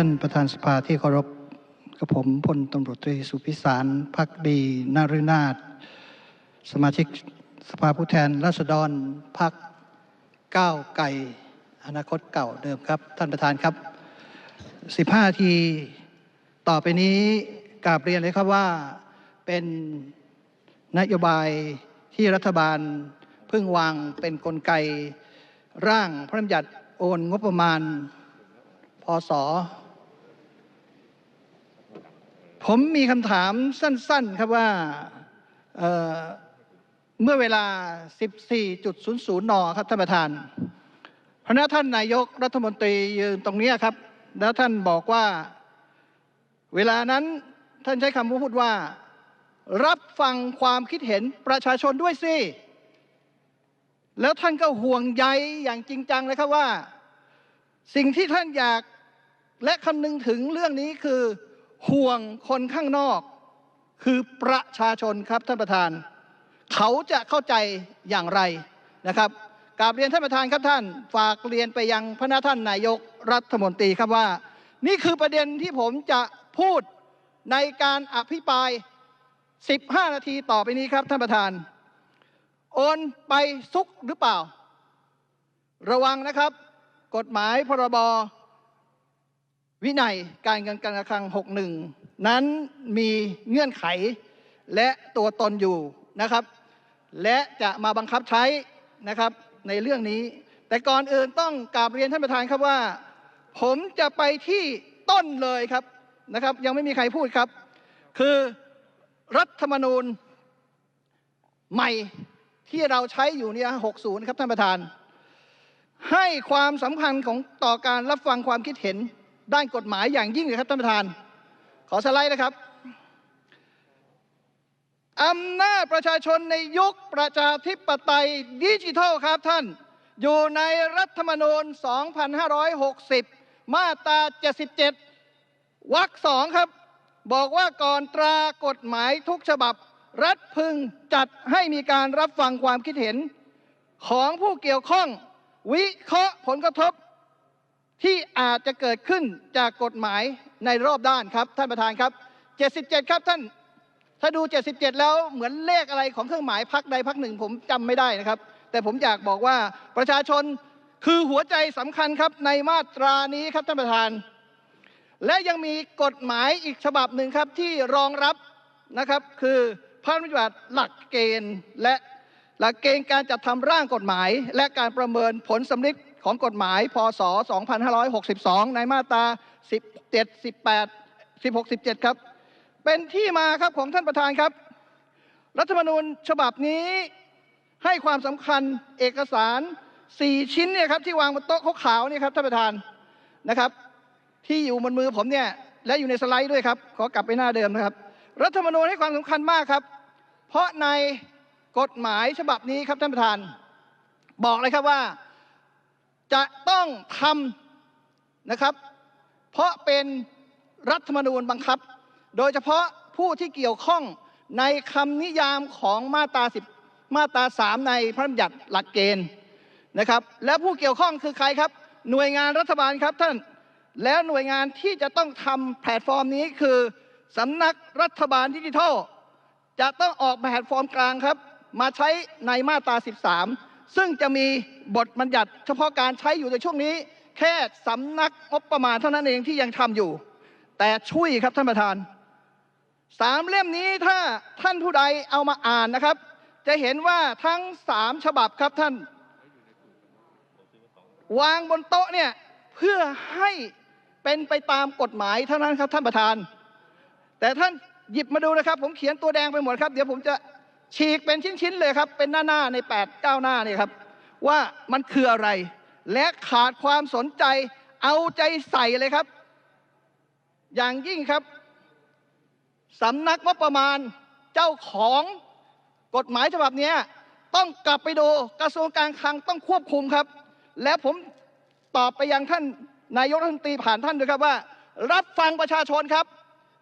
ท่านประธานสภาที่เคารพกับผมพลตำรวจตรีสุพิสารพักดีนารุนาถสมาชิกสภาผู้แทนราษฎรพักก้าวไก่อนาคตเก่าเดิมครับ ท่านประธานครับ 15 ทีต่อไปนี้กราบเรียนเลยครับว่าเป็นนโยบายที่รัฐบาลเพิ่งวางเป็นกลไก ร่างพระราชบัญญัติโอนงบประมาณพศ ผมมีคำถามสั้น ๆ ครับว่าเเมื่อเวลา 14.00 น ครับท่านประธานพระท่านนายกรัฐมนตรียืนตรงนี้ครับ แล้วท่านบอกว่า เวลานั้นท่านใช้คำพูดว่า รับฟังความคิดเห็นประชาชนด้วยสิแล้วท่านก็ห่วงใยอย่างจริงจังเลยครับว่า สิ่งที่ท่านอยากและคำนึงถึงเรื่องนี้คือ ห่วงคนข้างนอก คือประชาชนครับท่านประธาน เขาจะเข้าใจอย่างไรนะครับกราบเรียนท่านประธานครับท่าน ฝากเรียนไปยังพระนาท่านนายกรัฐมนตรีครับว่า นี่คือประเด็นที่ผมจะพูดในการอภิปราย 15 นาทีต่อไปนี้ครับท่านประธาน โอนไปซุกหรือเปล่า ระวังนะครับ กฎหมายพรบ วินัยการเงินการคลัง 61 นั้นมีเงื่อนไขและตัวตนอยู่นะครับ และจะมาบังคับใช้นะครับในเรื่องนี้ แต่ก่อนอื่นต้องกราบเรียนท่านประธานครับว่า ผมจะไปที่ต้นเลยครับนะครับ ยังไม่มีใครพูดครับ คือรัฐธรรมนูญใหม่ที่เราใช้อยู่เนี่ย60 ครับท่านประธาน ให้ความสำคัญของต่อการรับฟังความคิดเห็น ด้านกฎหมายอย่างยิ่งเลยครับท่านประธาน ขอสไลด์นะครับอำนาจประชาชนในยุคประชาธิปไตยดิจิทัลครับท่าน อยู่ในรัฐธรรมนูญ 2560 มาตรา 77 วรรคสองครับ บอกว่าก่อนตรากฎหมายทุกฉบับ รัฐพึงจัดให้มีการรับฟังความคิดเห็น ของผู้เกี่ยวข้อง วิเคราะห์ผลกระทบ ที่อาจจะเกิดขึ้นจากกฎหมายในรอบด้านครับ ท่านประธานครับ 77 ครับท่านถ้าดู 77 แล้วเหมือนเลขอะไรของเครื่องหมายพักใดพักหนึ่ง ผมจำไม่ได้นะครับ แต่ผมอยากบอกว่าประชาชนคือหัวใจสำคัญครับในมาตรานี้ครับท่านประธาน และยังมีกฎหมายอีกฉบับหนึ่งครับที่รองรับนะครับ คือพระราชบัญญัติหลักเกณฑ์ และหลักเกณฑ์การจัดทำร่างกฎหมาย และการประเมินผลสำลิด ของกฎหมายพศ 2562 ในมาตรา 17 18 16 17 ครับ เป็นที่มาครับของท่านประธานครับ รัฐธรรมนูญฉบับนี้ให้ความสำคัญเอกสาร 4 ชิ้นเนี่ยครับที่วางบนโต๊ะขาวๆเนี่ยครับท่านประธานนะครับ ที่อยู่บนมือผมเนี่ยและอยู่ในสไลด์ด้วยครับ ขอกลับไปหน้าเดิมนะครับ รัฐธรรมนูญให้ความสำคัญมากครับ เพราะในกฎหมายฉบับนี้ครับท่านประธาน บอกเลยครับว่า จะต้องทำนะครับ เพราะเป็นรัฐธรรมนูญบังคับ โดยเฉพาะผู้ที่เกี่ยวข้องในคำนิยามของมาตรา10มาตรา3ในพระราชบัญญัติหลักเกณฑ์นะครับ และผู้เกี่ยวข้องคือใครครับ หน่วยงานรัฐบาลครับท่าน แล้วหน่วยงานที่จะต้องทำแพลตฟอร์มนี้คือสำนักรัฐบาลดิจิทัลจะต้องออกแพลตฟอร์มกลางครับ มาใช้ในมาตรา 13 ซึ่งจะมีบทบัญญัติเฉพาะการใช้อยู่ในช่วงนี้ แค่สำนักงบประมาณเท่านั้นเองที่ยังทำอยู่ แต่ช่วยครับท่านประธานสามเล่มนี้ถ้าท่านผู้ใดเอามาอ่านนะครับ จะเห็นว่าทั้งสามฉบับครับท่าน วางบนโต๊ะเนี่ยเพื่อให้เป็นไปตามกฎหมายเท่านั้นครับท่านประธาน แต่ท่านหยิบมาดูนะครับ ผมเขียนตัวแดงไปหมดครับ เดี๋ยวผมจะ ฉีกเป็นชิ้นๆเลยครับ เป็นหน้าๆใน8ปดเก้าหน้านี่ครับ ว่ามันคืออะไร และขาดความสนใจ เอาใจใส่เลยครับ อย่างยิ่งครับสำนักงบประมาณเจ้าของกฎหมายฉบับนี้ต้องกลับไปดูกระทรวงการคลังต้องควบคุมครับ และผมตอบไปยังท่านนายกรัฐมนตรีผ่านท่านด้วยครับว่า รับฟังประชาชนครับ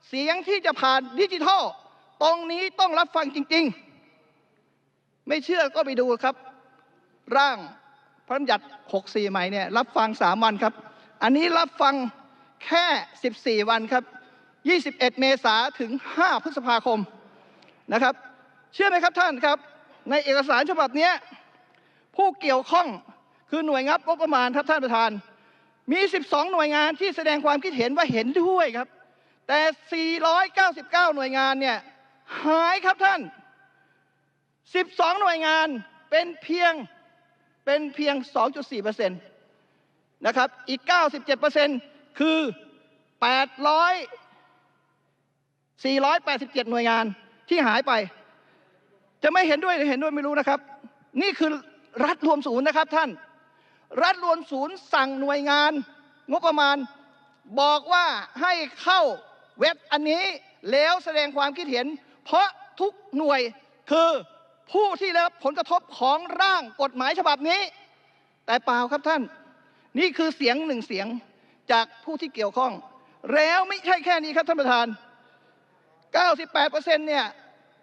เสียงที่จะผ่านดิจิทัล ตรงนี้ต้องรับฟังจริง ๆ ไม่เชื่อก็ไปดูครับ ร่างพระบัญญัติ 64 ใหม่เนี่ยรับฟังสามวันครับ อันนี้รับฟังแค่ 14 วันครับ 21 เมษาถึง 5 พฤษภาคมนะครับ เชื่อไหมครับท่านครับ ในเอกสารฉบับนี้ผู้เกี่ยวข้องคือหน่วยงับงบประมาณครับท่านประธาน มี 12 หน่วยงานที่แสดงความคิดเห็นว่าเห็นด้วยครับ แต่ 499 หน่วยงานเนี่ยหายครับท่าน 12 หน่วยงานเป็นเพียงเป็นเพียง 2.4%นะครับ อีก 97%คือ 800 487 หน่วยงานที่หายไป จะไม่เห็นด้วยหรือเห็นด้วยไม่รู้นะครับ นี่คือรัฐรวมศูนย์นะครับท่าน รัฐรวมศูนย์สั่งหน่วยงาน งบประมาณบอกว่าให้เข้าเว็บอันนี้แล้วแสดงความคิดเห็น เพราะทุกหน่วยคือ ผู้ที่ได้รับผลกระทบของร่างกฎหมายฉบับนี้ แต่เปล่าครับท่าน นี่คือเสียงหนึ่งเสียงจากผู้ที่เกี่ยวข้อง แล้วไม่ใช่แค่นี้ครับท่านประธาน 98%เนี่ย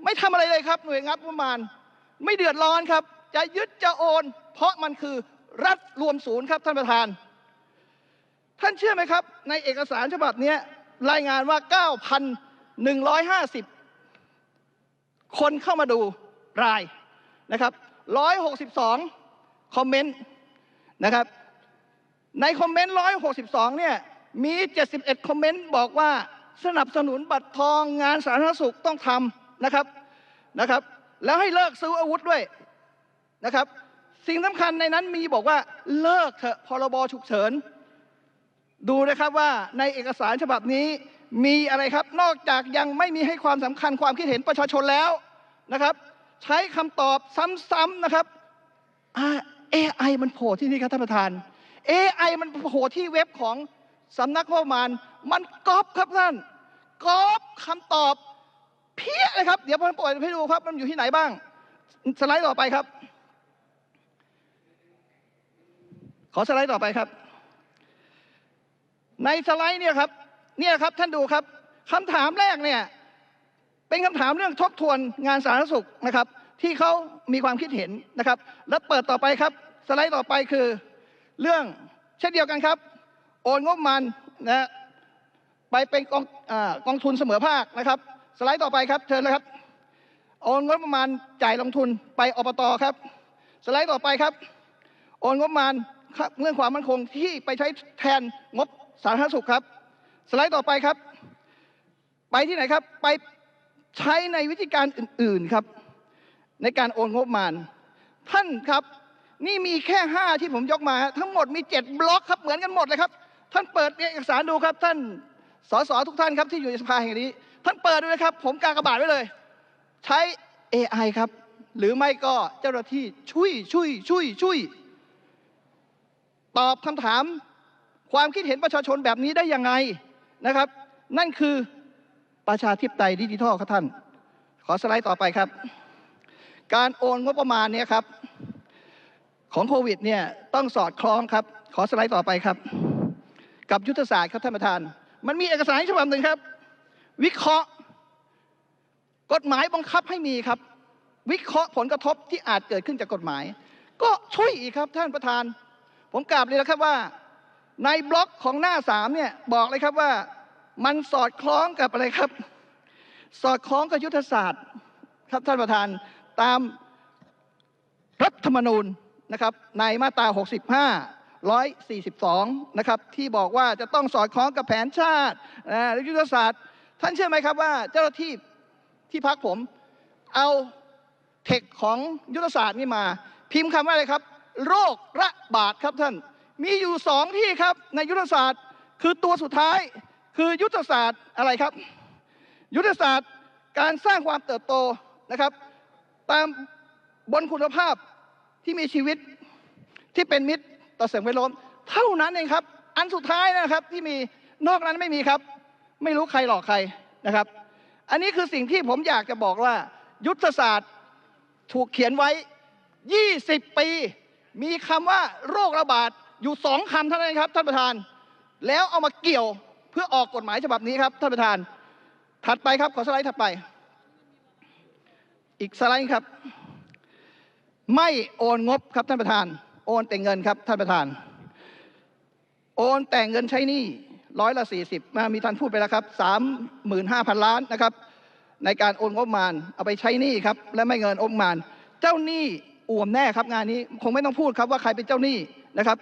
ไม่ทำอะไรเลยครับ หน่วยงานประมาณ ไม่เดือดร้อนครับ จะยึดจะโอน เพราะมันคือรัฐรวมศูนย์ครับท่านประธาน ท่านเชื่อไหมครับ ในเอกสารฉบับนี้รายงานว่า 9,150 คนเข้ามาดู รายนะครับ162 คอมเมนต์นะครับ ในคอมเมนต์ 162 เนี่ย มี 71 คอมเมนต์บอกว่าสนับสนุนบัตรทองงานสาธารณสุขต้องทำนะครับนะครับ แล้วให้เลิกซื้ออาวุธด้วยนะครับ สิ่งสำคัญในนั้นมีบอกว่าเลิกเถอะพรบฉุกเฉิน ดูนะครับว่าในเอกสารฉบับนี้มีอะไรครับ นอกจากยังไม่มีให้ความสำคัญความคิดเห็นประชาชนแล้วนะครับ ใช้คำตอบซ้ำๆนะครับอ่า AI มันโผล่ที่นี่ครับท่านประธาน AI มันโผล่ที่เว็บของสำนักงบประมาณ มันก๊อปครับท่านก๊อปคำตอบเพี้ยเลยครับ เดี๋ยวผมปล่อยให้ดูครับ มันอยู่ที่ไหนบ้าง สไลด์ต่อไปครับ ขอสไลด์ต่อไปครับ ในสไลด์เนี่ยครับ เนี่ยครับท่านดูครับคำถามแรกเนี่ย เป็นคำถามเรื่องทบทวนงานสาธารณสุขนะครับ ที่เขามีความคิดเห็นนะครับ แล้วเปิดต่อไปครับ สไลด์ต่อไปคือเรื่องเช่นเดียวกันครับ โอนงบมาณนะไปเป็นกองอกองทุนเสมอภาคนะครับ สไลด์ต่อไปครับเชิญเลยครับ โอนงบประมาณจ่ายลงทุนไปอบตครับ สไลด์ต่อไปครับ โอนงบประมาณเรื่องความมั่นคงที่ไปใช้แทนงบสาธารณสุขครับ สไลด์ต่อไปครับ ไปที่ไหนครับ ไป ใช้ในวิธีการอื่นๆครับในการโอนงบประมาณ ท่านครับนี่มีแค่ห้าที่ผมยกมา ทั้งหมดมีเจ็ดบล็อกครับเหมือนกันหมดเลยครับ ท่านเปิดเอกสารดูครับ ท่านสสทุกท่านครับที่อยู่ในสภาแห่งนี้ ท่านเปิดดูนะครับ ผมกากระบาดไว้เลย ใช้ AI ครับ หรือไม่ก็เจ้าหน้าที่ช่วยช่วยช่วยช่วยตอบคำถามความคิดเห็นประชาชนแบบนี้ได้ยังไงนะครับ นั่นคือ ประชาธิปไตยดิจิทัลครับท่าน ขอสไลด์ต่อไปครับ การโอนงบประมาณเนี่ยครับของโควิดเนี่ยต้องสอดคล้องครับ ขอสไลด์ต่อไปครับ กับยุทธศาสตร์ครับท่านประธาน มันมีเอกสารฉบับหนึ่งครับ วิเคราะห์ กฎหมายบังคับให้มีครับ วิเคราะห์ผลกระทบที่อาจเกิดขึ้นจากกฎหมาย ก็ช่วยอีกครับท่านประธาน ผมกราบเลยนะครับว่า ในบล็อกของหน้าสามเนี่ยบอกเลยครับว่า มันสอดคล้องกับอะไรครับ สอดคล้องกับยุทธศาสตร์ครับท่านประธานตามรัฐธรรมนูญนะครับในมาตรา 65 142 นะครับที่บอกว่าจะต้องสอดคล้องกับแผนชาติและยุทธศาสตร์ ท่านเชื่อไหมครับว่าเจ้าหน้าที่ที่พักผมเอาเทคของยุทธศาสตร์นี่มา พิมพ์คำว่าอะไรครับ โรคระบาดครับท่าน มีอยู่สองที่ครับในยุทธศาสตร์ คือตัวสุดท้าย คือยุทธศาสตร์อะไรครับ ยุทธศาสตร์การสร้างความเติบโตนะครับ ตามบนคุณภาพที่มีชีวิตที่เป็นมิตรต่อสิ่งแวดล้อมเท่านั้นเองครับ อันสุดท้ายนะครับที่มีนอกนั้นไม่มีครับ ไม่รู้ใครหลอกใครนะครับ อันนี้คือสิ่งที่ผมอยากจะบอกว่า ยุทธศาสตร์ถูกเขียนไว้ 20 ปี มีคำว่าโรคระบาดอยู่สองคำเท่านั้นครับท่านประธาน แล้วเอามาเกี่ยว เพื่อออกกฎหมายฉบับนี้ครับท่านประธาน ถัดไปครับขอสไลด์ถัดไป อีกสไลด์ครับ ไม่โอนงบครับท่านประธาน โอนแต่เงินครับท่านประธาน โอนแต่เงินใช้หนี้ร้อยละสี่สิบมีท่านพูดไปแล้วครับสามหมื่นห้าพันล้านนะครับในการโอนงบประมาณเอาไปใช้หนี้ครับและไม่เงินงบประมาณ เจ้าหนี้อ่วมแน่ครับงานนี้คงไม่ต้องพูดครับว่าใครเป็นเจ้าหนี้นะครับ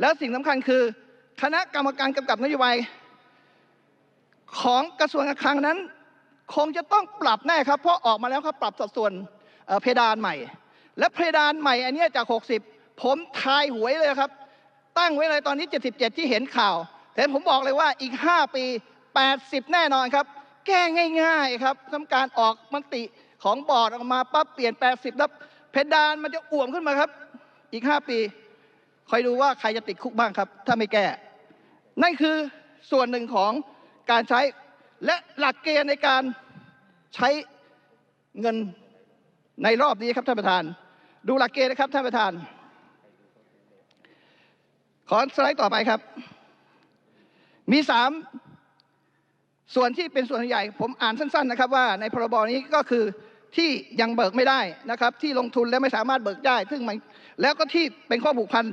แล้วสิ่งสำคัญคือ คณะกรรมการกำกับนโยบาย ของกระทรวงการคลังนั้น คงจะต้องปรับแน่ครับ เพราะออกมาแล้วครับปรับสัดส่วนเพดานใหม่ และเพดานใหม่อันนี้จาก 60 ผมทายหวยเลยครับ ตั้งไว้เลยตอนนี้ 77 ที่เห็นข่าวแต่ผมบอกเลยว่าอีก 5 ปี 80 แน่นอนครับ แก้ง่ายๆครับทำการออกมติของบอร์ดออกมาปั๊บเปลี่ยน 80 แล้วเพดานมันจะอ่วมขึ้นมาครับ อีก 5 ปี คอยดูว่าใครจะติดคุกบ้างครับ ถ้าไม่แก้ นั่นคือส่วนหนึ่งของ การใช้ และหลักเกณฑ์ในการใช้เงินในรอบนี้ครับท่านประธาน ดูหลักเกณฑ์นะครับท่านประธาน ขอสไลด์ต่อไปครับ มีสามส่วนที่เป็นส่วนใหญ่ผมอ่านสั้น ๆ นะครับ ว่าในพรบนี้ก็คือที่ยังเบิกไม่ได้นะครับ ที่ลงทุนแล้วไม่สามารถเบิกได้ ซึ่งมันแล้วก็ที่เป็นข้อผูกพัน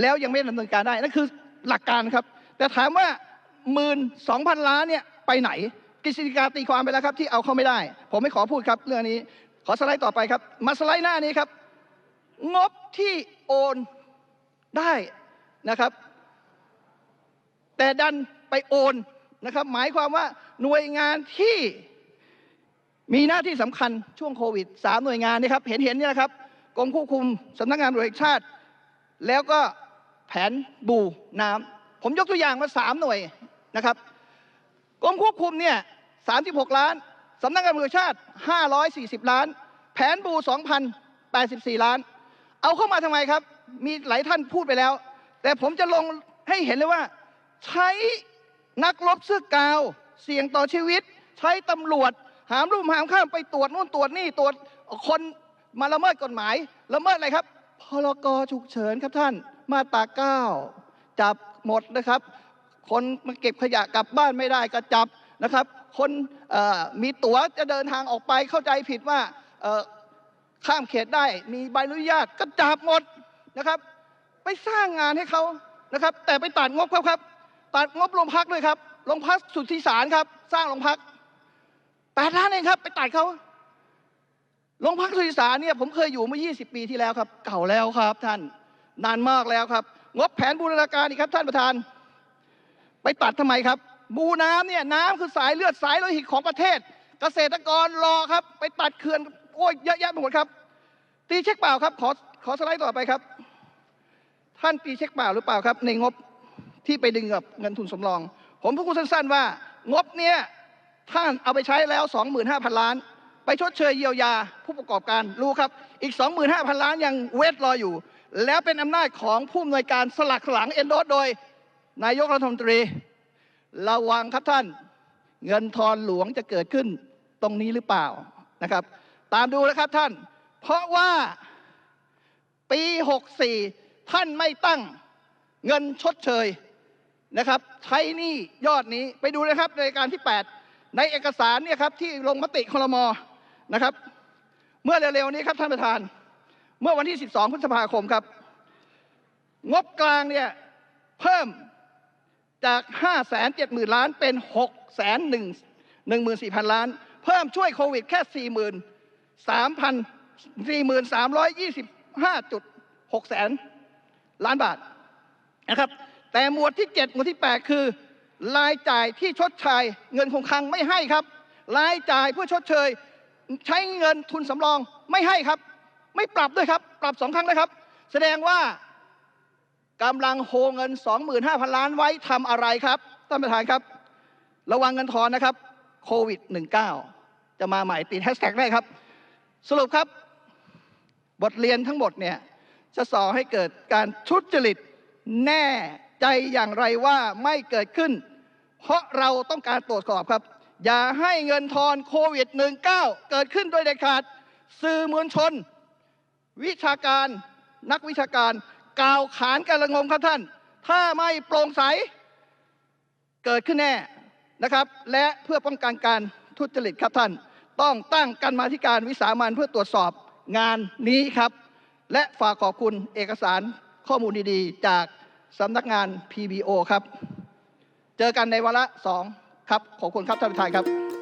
แล้วยังไม่ดำเนินการได้นั่นคือหลักการครับ แต่ถามว่า หมื่นสองพันล้านเนี่ยไปไหนกฤษฎีกาตีความไปแล้วครับที่เอาเข้าไม่ได้ ผมไม่ขอพูดครับเรื่องนี้ ขอสไลด์ต่อไปครับ มาสไลด์หน้านี้ครับ งบที่โอนได้นะครับ แต่ดันไปโอนนะครับ หมายความว่าหน่วยงานที่มีหน้าที่สำคัญช่วงโควิดสามหน่วยงานนี่ครับ เห็นเห็นเนี่ยนะครับกรมควบคุมสำนักงานตำรวจแห่งชาติ แล้วก็แผนบูน้ำผมยกตัวอย่างมาสามหน่วย นะครับกรมควบคุมเนี่ยสามสิบหกล้านสำนักงานตำรวจชาติห้าร้อยสี่สิบล้าน แผนบูสองพันแปดสิบสี่ล้าน เอาเข้ามาทำไมครับ มีหลายท่านพูดไปแล้ว แต่ผมจะลงให้เห็นเลยว่า ใช้นักรบเสื้อกาว เสี่ยงต่อชีวิต ใช้ตำรวจ หามรุ่มหามข้ามไปตรวจนู่นตรวจนี่ตรวจคนมาละเมิดกฎหมาย ละเมิดอะไรครับ พรกฉุกเฉินครับท่าน มาตราเก้าจับหมดนะครับ คนมาเก็บขยะกลับบ้านไม่ได้ก็จับนะครับ คนมีตั๋วจะเดินทางออกไปเข้าใจผิดว่าข้ามเขตได้มีใบอนุญาตก็จับหมดนะครับ ไปสร้างงานให้เขานะครับ แต่ไปตัดงบเขาครับ ตัดงบโรงพักด้วยครับโรงพักสุทธิสารครับ สร้างโรงพักแปดล้านเองครับ ไปตัดเขาโรงพักสุทธิสารเนี่ยผมเคยอยู่เมื่อ 20 ปีที่แล้วครับ เก่าแล้วครับท่านนานมากแล้วครับ งบแผนบูรณาการนี่ครับท่านประธาน ไปตัดทำไมครับ บูน้ำเนี่ยน้ำคือสายเลือดสายโลหิตของประเทศ เกษตรกรรอครับ ไปตัดเขื่อนโอ้ยเยอะแยะไปหมดครับ ตีเช็คเปล่าครับ ขอขอสไลด์ต่อไปครับ ท่านตีเช็คเปล่าหรือเปล่าครับ ในงบที่ไปดึงกับเงินทุนสำรอง ผมพูดสั้นๆว่า งบเนี่ยท่านเอาไปใช้แล้ว 25,000 ล้าน ไปชดเชยเยียวยาผู้ประกอบการรู้ครับ อีก 25,000 ล้านยังเวทรออยู่ แล้วเป็นอำนาจของผู้อำนวยการสลักหลังเอ็นโดสโดย นายกรัฐมนตรี ระวังครับท่านเงินทอนหลวงจะเกิดขึ้นตรงนี้หรือเปล่านะครับ ตามดูนะครับท่าน เพราะว่าปี 64 ท่านไม่ตั้งเงินชดเชยนะครับ ใช้นี่ยอดนี้ไปดูนะครับในการที่ 8 ในเอกสารเนี่ยครับที่ลงมติคลมนะครับ เมื่อเร็วๆนี้ครับท่านประธาน เมื่อวันที่ 12 พฤษภาคมครับ งบกลางเนี่ยเพิ่ม จาก 5 7 0 0 0 0 ล้านเป็น 6 1 1 4 0 0 0 ล้าน เพิ่มช่วยโควิดแค่ 4 3 0 0 4 3 2 5 6แสนล้านบาทนะครับ แต่หมวดที่ 7 หมวดที่ 8 คือ รายจ่ายที่ชดเชยเงินคงคลังไม่ให้ครับ รายจ่ายเพื่อชดเชย ใช้เงินทุนสำรองไม่ให้ครับ ไม่ปรับด้วยครับ ปรับสองครั้งนะครับ แสดงว่า กำลังโฮเงิน 25,000 ล้านไว้ทำอะไรครับท่านประธานครับ ระวังเงินทอนนะครับโควิด 19 จะมาใหม่ติดแฮชแท็กได้ครับ สรุปครับ บทเรียนทั้งหมดเนี่ยจะสอให้เกิดการทุจริตแน่ใจอย่างไรว่าไม่เกิดขึ้น เพราะเราต้องการตรวจสอบครับ อย่าให้เงินทอนโควิด 19 เกิดขึ้นโดยเด็ดขาด สื่อมวลชน วิชาการ นักวิชาการ กล่าวขานกันละงมครับท่าน ถ้าไม่โปร่งใส เกิดขึ้นแน่นะครับ และเพื่อป้องกันการทุจริตครับท่าน ต้องตั้งกันมาธิการวิสามันเพื่อตรวจสอบงานนี้ครับ และฝากขอบคุณเอกสารข้อมูลดีๆ จากสำนักงาน PBO ครับ เจอกันในวาระสองครับ ขอบคุณครับท่านประธานครับ